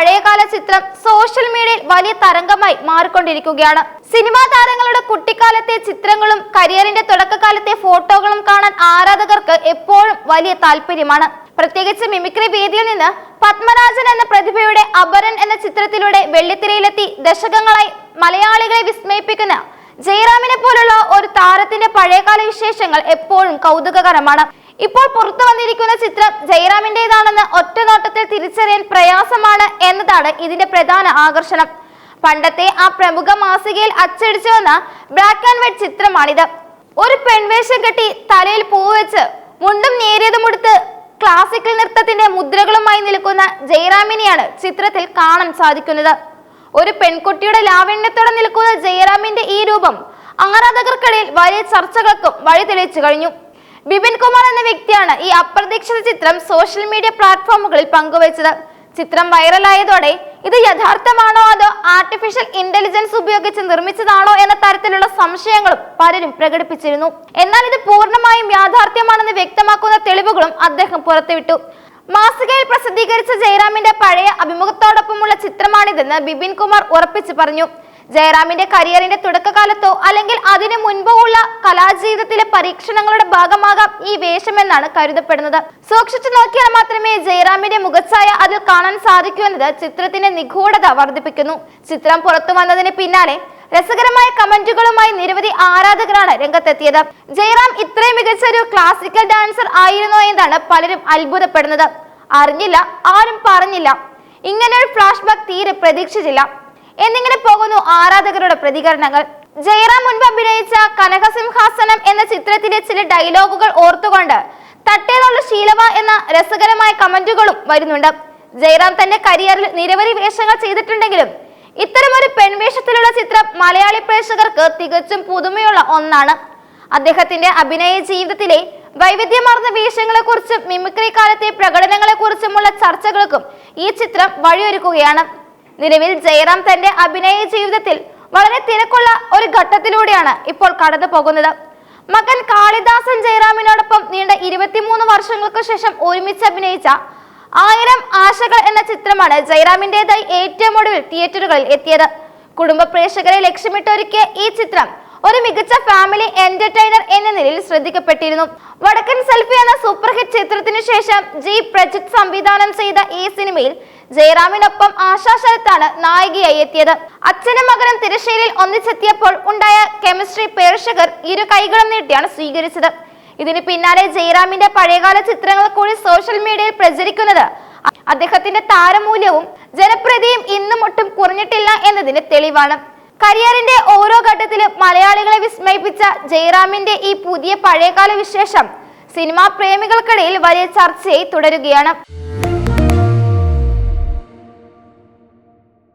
പഴയകാല ചിത്രം സോഷ്യൽ മീഡിയയിൽ വലിയ തരംഗമായി മാറിക്കൊണ്ടിരിക്കുകയാണ്. സിനിമാ താരങ്ങളുടെ കുട്ടിക്കാലത്തെ ചിത്രങ്ങളും കരിയറിന്റെ തുടക്കകാലത്തെ ഫോട്ടോകളും കാണാൻ ആരാധകർക്ക് എപ്പോഴും വലിയ താല്പര്യമാണ്. പ്രത്യേകിച്ച് മിമിക്രി വേദിയിൽ നിന്ന് പത്മരാജൻ എന്ന പ്രതിഭയുടെ അപരൻ എന്ന ചിത്രത്തിലൂടെ വെള്ളിത്തിരയിലെത്തി ദശകങ്ങളായി മലയാളികളെ വിസ്മയിപ്പിക്കുന്ന ജയറാമിനെ പോലുള്ള ഒരു താരത്തിന്റെ പഴയകാല വിശേഷങ്ങൾ എപ്പോഴും കൗതുകകരമാണ്. ഇപ്പോൾ പുറത്തു വന്നിരിക്കുന്ന ചിത്രം ജയറാമിന്റെതാണെന്ന് ഒറ്റ നോട്ടത്തിൽ തിരിച്ചറിയാൻ പ്രയാസമാണ് എന്നതാണ് ഇതിന്റെ പ്രധാന ആകർഷണം. പണ്ടത്തെ ആ പ്രമുഖ മാസികയിൽ അച്ചടിച്ചു വന്ന ബ്ലാക്ക് ആൻഡ് വൈറ്റ് ചിത്രമാണിത്. ഒരു പെൺവേഷം കെട്ടി തലയിൽ പൂവെച്ച് വെച്ച് മുണ്ടും നേരിയതും എടുത്ത് ക്ലാസിക്കൽ നൃത്തത്തിന്റെ മുദ്രകളുമായി നിൽക്കുന്ന ജയറാമിനെയാണ് ചിത്രത്തിൽ കാണാൻ സാധിക്കുന്നത്. ഒരു പെൺകുട്ടിയുടെ ലാവണ്യത്തോടെ നിൽക്കുന്ന ജയറാമിന്റെ ഈ രൂപം ആരാധകർക്കിടയിൽ വലിയ ചർച്ചകൾക്കും വഴി തെളിയിച്ചു കഴിഞ്ഞു. ബിപിൻ കുമാർ എന്ന വ്യക്തിയാണ് ഈ അപ്രതീക്ഷിത ചിത്രം സോഷ്യൽ മീഡിയ പ്ലാറ്റ്ഫോമുകളിൽ പങ്കുവച്ചത്. ചിത്രം വൈറലായതോടെ ഇത് യഥാർത്ഥമാണോ അതോ ആർട്ടിഫിഷ്യൽ ഇന്റലിജൻസ് ഉപയോഗിച്ച് നിർമ്മിച്ചതാണോ എന്ന തരത്തിലുള്ള സംശയങ്ങളും പലരും പ്രകടിപ്പിച്ചിരുന്നു. എന്നാൽ ഇത് പൂർണമായും യാഥാർത്ഥ്യമാണെന്ന് വ്യക്തമാക്കുന്ന തെളിവുകളും അദ്ദേഹം പുറത്തുവിട്ടു. മാസികയിൽ പ്രസിദ്ധീകരിച്ച ജയറാമിന്റെ പഴയ അഭിമുഖത്തോടൊപ്പമുള്ള ചിത്രമാണിതെന്ന് ബിപിൻ കുമാർ ഉറപ്പിച്ചു പറഞ്ഞു. ജയറാമിന്റെ കരിയറിന്റെ തുടക്കകാലത്തോ അല്ലെങ്കിൽ അതിനു മുൻപോ ഉള്ള കലാജീവിതത്തിലെ പരീക്ഷണങ്ങളുടെ ഭാഗമാകാം ഈ വേഷമെന്നാണ് കരുതപ്പെടുന്നത്. സൂക്ഷിച്ചു നോക്കിയാൽ മാത്രമേ ജയറാമിന്റെ മുഖച്ഛായ അതിൽ കാണാൻ സാധിക്കൂ എന്നത് ചിത്രത്തിന്റെ നിഗൂഢത വർദ്ധിപ്പിക്കുന്നു. ചിത്രം പുറത്തു വന്നതിന് പിന്നാലെ രസകരമായ കമന്റുകളുമായി നിരവധി ആരാധകരാണ് രംഗത്തെത്തിയത്. ജയറാം ഇത്രയും മികച്ച ഒരു ക്ലാസിക്കൽ ഡാൻസർ ആയിരുന്നോ എന്നാണ് പലരും അത്ഭുതപ്പെടുന്നത്. അറിഞ്ഞില്ല ആരും പറഞ്ഞില്ല. ഇങ്ങനെ ഒരു ഫ്ലാഷ് ബാക്ക് തീരെ പ്രതീക്ഷിച്ചില്ല. എന്നിങ്ങനെ പോകുന്നു ആരാധകരുടെ പ്രതികരണങ്ങൾ. ജയറാം മുൻപ് അഭിനയിച്ച കനകസിംഹാസനം എന്ന ചിത്രത്തിലെ ചില ഡയലോഗുകൾ ഓർത്തുകൊണ്ട് തട്ടേന്നുള്ള ശീലവ എന്ന രസകരമായ കമന്റുകളും വരുന്നുണ്ട്. ജയറാം തന്റെ കരിയറിൽ നിരവധി വേഷങ്ങൾ ചെയ്തിട്ടുണ്ടെങ്കിലും ഇത്തരമൊരു പെൺവേഷത്തിലുള്ള ചിത്രം മലയാളി പ്രേക്ഷകർക്ക് തികച്ചും പുതുമയുള്ള ഒന്നാണ്. അദ്ദേഹത്തിന്റെ അഭിനയ ജീവിതത്തിലെ വൈവിധ്യമാർന്ന വേഷങ്ങളെക്കുറിച്ചും മിമിക്രി കാലത്തെ പ്രകടനങ്ങളെക്കുറിച്ചുമുള്ള ചർച്ചകൾക്കും ഈ ചിത്രം വഴിയൊരുക്കുകയാണ്. നിലവിൽ ജയറാം തന്റെ അഭിനയ ജീവിതത്തിൽ വളരെ തിരക്കുള്ള ഒരു ഘട്ടത്തിലൂടെയാണ് ഇപ്പോൾ കടന്നു പോകുന്നത്. മകൻ കാളിദാസൻ ജയറാമിനോടൊപ്പം നീണ്ട ഇരുപത്തിമൂന്ന് വർഷങ്ങൾക്ക് ശേഷം ഒരുമിച്ച് അഭിനയിച്ച ആയിരം ആശകൾ എന്ന ചിത്രമാണ് ജയറാമിന്റേതായി ഏറ്റവും ഒടുവിൽ തിയേറ്ററുകളിൽ എത്തിയത്. കുടുംബ പ്രേക്ഷകരെ ലക്ഷ്യമിട്ടൊരുക്കിയ ഈ ചിത്രം ഒരു മികച്ച ഫാമിലി എന്റർടൈനർ എന്ന നിലയിൽ ശ്രദ്ധിക്കപ്പെട്ടിരുന്നു. വടക്കൻ സെൽഫി എന്ന സൂപ്പർ ഹിറ്റ് ചിത്രത്തിനു ശേഷം ജി പ്രജിത് സംവിധാനം ചെയ്ത ഈ സിനിമയിൽ ജയറാമിനൊപ്പം ആശാ ശരത്താണ് നായികയായി എത്തിയത്. അച്ഛനും മകനും തിരശ്ശേരിയിൽ ഒന്നിച്ചെത്തിയപ്പോൾ ഉണ്ടായ കെമിസ്ട്രി പ്രേക്ഷകർ ഇരു കൈകളും നീട്ടിയാണ് സ്വീകരിച്ചത്. ഇതിന് പിന്നാലെ ജയറാമിന്റെ പഴയകാല ചിത്രങ്ങൾ കൂടി സോഷ്യൽ മീഡിയയിൽ പ്രചരിക്കുന്നത് അദ്ദേഹത്തിന്റെ താരമൂല്യവും ജനപ്രീതിയും ഇന്നും ഒട്ടും കുറഞ്ഞിട്ടില്ല എന്നതിന് തെളിവാണ്. കരിയറിന്റെ മലയാളികളെ വിസ്മയിപ്പിച്ച ജയറാമിന്റെ ഈ പുതിയ പഴയകാല വിശേഷം സിനിമാ പ്രേമികൾക്കിടയിൽ വലിയ ചർച്ചയായി തുടരുകയാണ്.